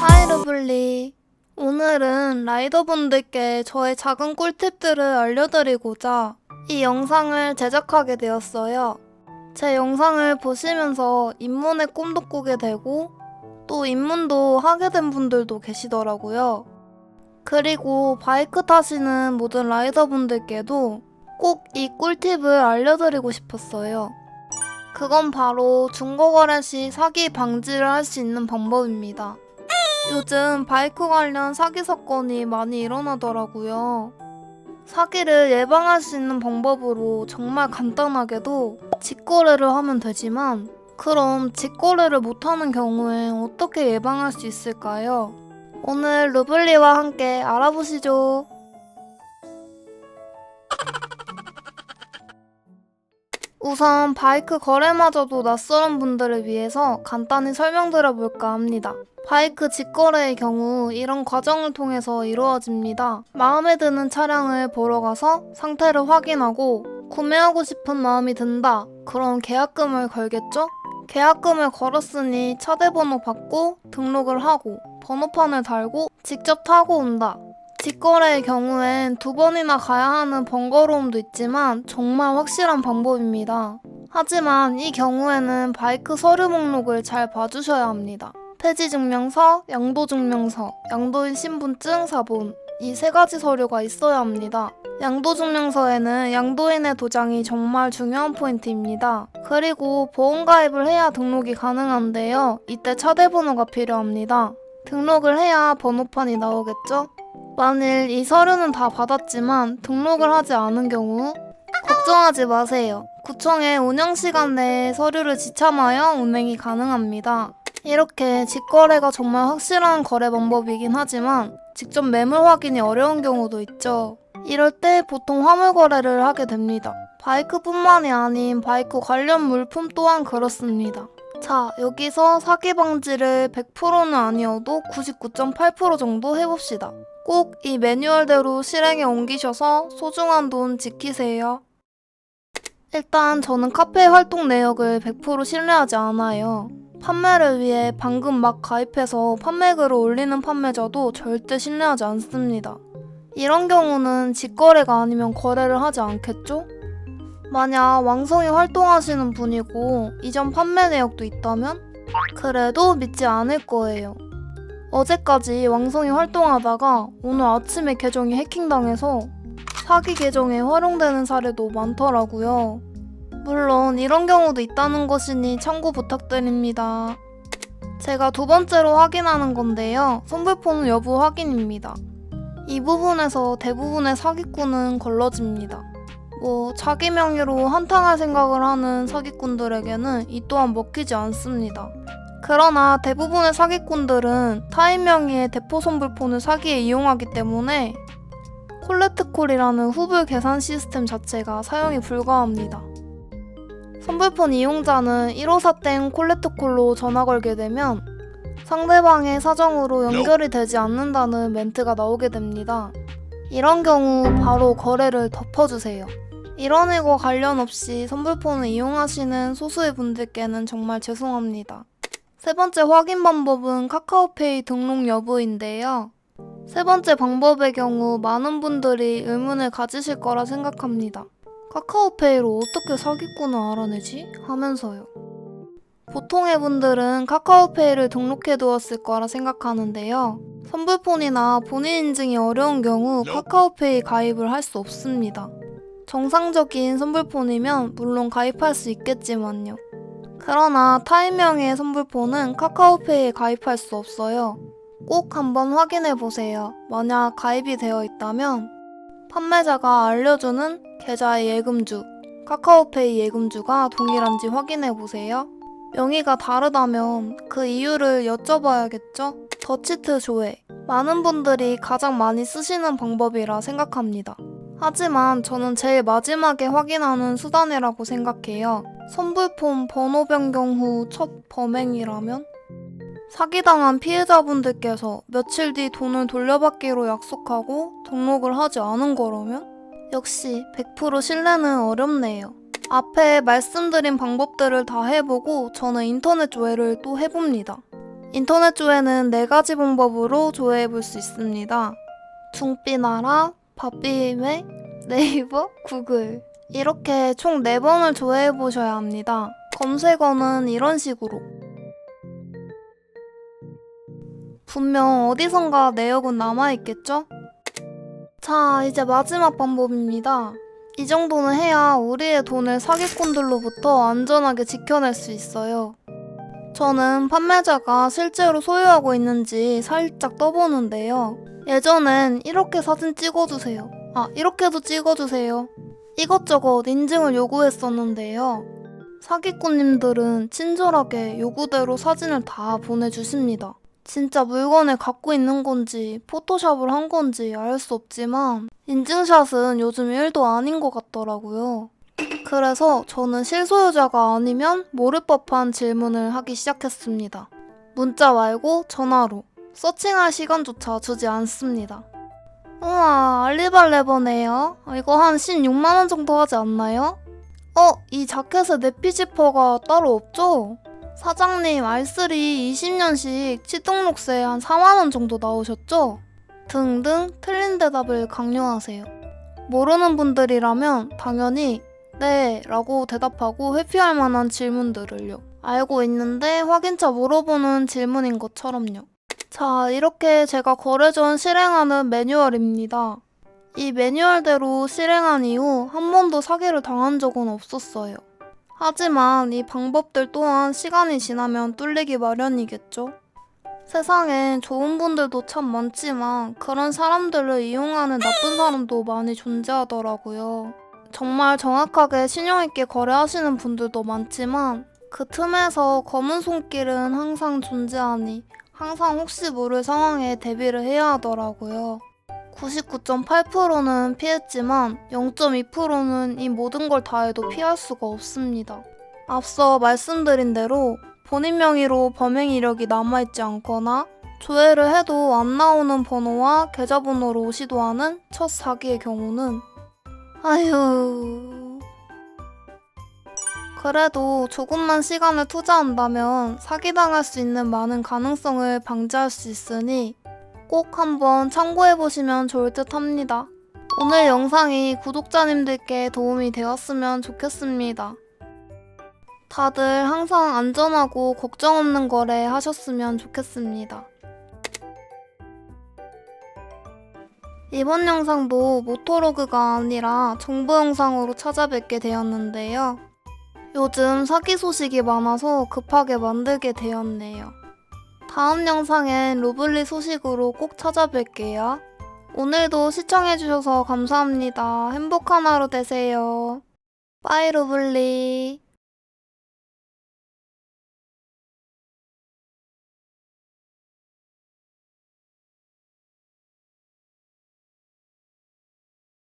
하이 러블리 오늘은 라이더분들께 저의 작은 꿀팁들을 알려드리고자 이 영상을 제작하게 되었어요. 제 영상을 보시면서 입문의 꿈도 꾸게 되고 또 입문도 하게 된 분들도 계시더라고요. 그리고 바이크 타시는 모든 라이더분들께도 꼭 이 꿀팁을 알려드리고 싶었어요. 그건 바로 중고거래 시 사기 방지를 할 수 있는 방법입니다. 요즘 바이크 관련 사기 사건이 많이 일어나더라고요. 사기를 예방할 수 있는 방법으로 정말 간단하게도 직거래를 하면 되지만 그럼 직거래를 못하는 경우엔 어떻게 예방할 수 있을까요? 오늘 루블리와 함께 알아보시죠. 우선 바이크 거래마저도 낯설은 분들을 위해서 간단히 설명드려 볼까 합니다. 바이크 직거래의 경우 이런 과정을 통해서 이루어집니다. 마음에 드는 차량을 보러 가서 상태를 확인하고 구매하고 싶은 마음이 든다. 그럼 계약금을 걸겠죠? 계약금을 걸었으니 차대번호 받고 등록을 하고 번호판을 달고 직접 타고 온다. 직거래의 경우엔 두 번이나 가야 하는 번거로움도 있지만 정말 확실한 방법입니다. 하지만 이 경우에는 바이크 서류 목록을 잘 봐주셔야 합니다. 폐지 증명서, 양도 증명서, 양도인 신분증 사본 이 세 가지 서류가 있어야 합니다. 양도증명서에는 양도인의 도장이 정말 중요한 포인트입니다. 그리고 보험가입을 해야 등록이 가능한데요. 이때 차대번호가 필요합니다. 등록을 해야 번호판이 나오겠죠? 만일 이 서류는 다 받았지만 등록을 하지 않은 경우 걱정하지 마세요. 구청의 운영 시간 내에 서류를 지참하여 운행이 가능합니다. 이렇게 직거래가 정말 확실한 거래 방법이긴 하지만 직접 매물 확인이 어려운 경우도 있죠. 이럴 때 보통 화물 거래를 하게 됩니다. 바이크뿐만이 아닌 바이크 관련 물품 또한 그렇습니다. 자, 여기서 사기 방지를 100%는 아니어도 99.8% 정도 해봅시다. 꼭 이 매뉴얼대로 실행에 옮기셔서 소중한 돈 지키세요. 일단 저는 카페 활동 내역을 100% 신뢰하지 않아요. 판매를 위해 방금 막 가입해서 판매글을 올리는 판매자도 절대 신뢰하지 않습니다. 이런 경우는 직거래가 아니면 거래를 하지 않겠죠? 만약 왕성히 활동하시는 분이고 이전 판매 내역도 있다면 그래도 믿지 않을 거예요. 어제까지 왕성히 활동하다가 오늘 아침에 계정이 해킹당해서 사기 계정에 활용되는 사례도 많더라고요. 물론 이런 경우도 있다는 것이니 참고 부탁드립니다. 제가 두 번째로 확인하는 건데요. 선불폰 여부 확인입니다. 이 부분에서 대부분의 사기꾼은 걸러집니다. 뭐 자기 명의로 한탕할 생각을 하는 사기꾼들에게는 이 또한 먹히지 않습니다. 그러나 대부분의 사기꾼들은 타인 명의의 대포 선불폰을 사기에 이용하기 때문에 콜레트콜이라는 후불 계산 시스템 자체가 사용이 불가합니다. 선불폰 이용자는 154땡 콜레트콜로 전화 걸게 되면 상대방의 사정으로 연결이 되지 않는다는 멘트가 나오게 됩니다. 이런 경우 바로 거래를 덮어주세요. 이런 일과 관련 없이 선불폰을 이용하시는 소수의 분들께는 정말 죄송합니다. 세 번째 확인 방법은 카카오페이 등록 여부인데요. 세 번째 방법의 경우 많은 분들이 의문을 가지실 거라 생각합니다. 카카오페이로 어떻게 사기꾼을 알아내지? 하면서요. 보통의 분들은 카카오페이를 등록해 두었을 거라 생각하는데요. 선불폰이나 본인 인증이 어려운 경우 카카오페이 가입을 할 수 없습니다. 정상적인 선불폰이면 물론 가입할 수 있겠지만요. 그러나 타인명의 선불폰은 카카오페이에 가입할 수 없어요. 꼭 한번 확인해 보세요. 만약 가입이 되어 있다면 판매자가 알려주는 계좌의 예금주, 카카오페이 예금주가 동일한지 확인해 보세요. 명의가 다르다면 그 이유를 여쭤봐야겠죠? 더치트 조회. 많은 분들이 가장 많이 쓰시는 방법이라 생각합니다. 하지만 저는 제일 마지막에 확인하는 수단이라고 생각해요. 선불폰 번호 변경 후 첫 범행이라면? 사기당한 피해자분들께서 며칠 뒤 돈을 돌려받기로 약속하고 등록을 하지 않은 거라면? 역시 100% 신뢰는 어렵네요. 앞에 말씀드린 방법들을 다 해보고 저는 인터넷 조회를 또 해봅니다. 인터넷 조회는 네 가지 방법으로 조회해 볼 수 있습니다. 중비나라, 밥비임회, 네이버, 구글. 이렇게 총 4번을 조회해 보셔야 합니다. 검색어는 이런 식으로. 분명 어디선가 내역은 남아있겠죠? 자, 이제 마지막 방법입니다. 이 정도는 해야 우리의 돈을 사기꾼들로부터 안전하게 지켜낼 수 있어요. 저는 판매자가 실제로 소유하고 있는지 살짝 떠보는데요. 예전엔 이렇게 사진 찍어주세요. 아, 이렇게도 찍어주세요. 이것저것 인증을 요구했었는데요. 사기꾼님들은 친절하게 요구대로 사진을 다 보내주십니다. 진짜 물건을 갖고 있는 건지 포토샵을 한 건지 알 수 없지만 인증샷은 요즘 일도 아닌 것 같더라고요. 그래서 저는 실소유자가 아니면 모를 법한 질문을 하기 시작했습니다. 문자 말고 전화로 서칭할 시간조차 주지 않습니다. 우와 알리발레버네요. 이거 한 16만원 정도 하지 않나요? 어, 이 자켓에 내피 지퍼가 따로 없죠? 사장님, R3 20년씩 취등록세 한 4만원 정도 나오셨죠? 등등 틀린 대답을 강요하세요. 모르는 분들이라면 당연히 네 라고 대답하고 회피할 만한 질문들을요. 알고 있는데 확인차 물어보는 질문인 것처럼요. 자, 이렇게 제가 거래 전 실행하는 매뉴얼입니다. 이 매뉴얼대로 실행한 이후 한 번도 사기를 당한 적은 없었어요. 하지만 이 방법들 또한 시간이 지나면 뚫리기 마련이겠죠? 세상엔 좋은 분들도 참 많지만 그런 사람들을 이용하는 나쁜 사람도 많이 존재하더라고요. 정말 정확하게 신용있게 거래하시는 분들도 많지만 그 틈에서 검은 손길은 항상 존재하니 항상 혹시 모를 상황에 대비를 해야 하더라고요. 99.8%는 피했지만 0.2%는 이 모든 걸 다 해도 피할 수가 없습니다. 앞서 말씀드린 대로 본인 명의로 범행 이력이 남아있지 않거나 조회를 해도 안 나오는 번호와 계좌번호로 시도하는 첫 사기의 경우는 아휴 그래도 조금만 시간을 투자한다면 사기당할 수 있는 많은 가능성을 방지할 수 있으니 꼭 한번 참고해보시면 좋을 듯 합니다. 오늘 영상이 구독자님들께 도움이 되었으면 좋겠습니다. 다들 항상 안전하고 걱정 없는 거래 하셨으면 좋겠습니다. 이번 영상도 모토로그가 아니라 정보 영상으로 찾아뵙게 되었는데요. 요즘 사기 소식이 많아서 급하게 만들게 되었네요. 다음 영상엔 루블리 소식으로 꼭 찾아뵐게요. 오늘도 시청해주셔서 감사합니다. 행복한 하루 되세요. 빠이 루블리.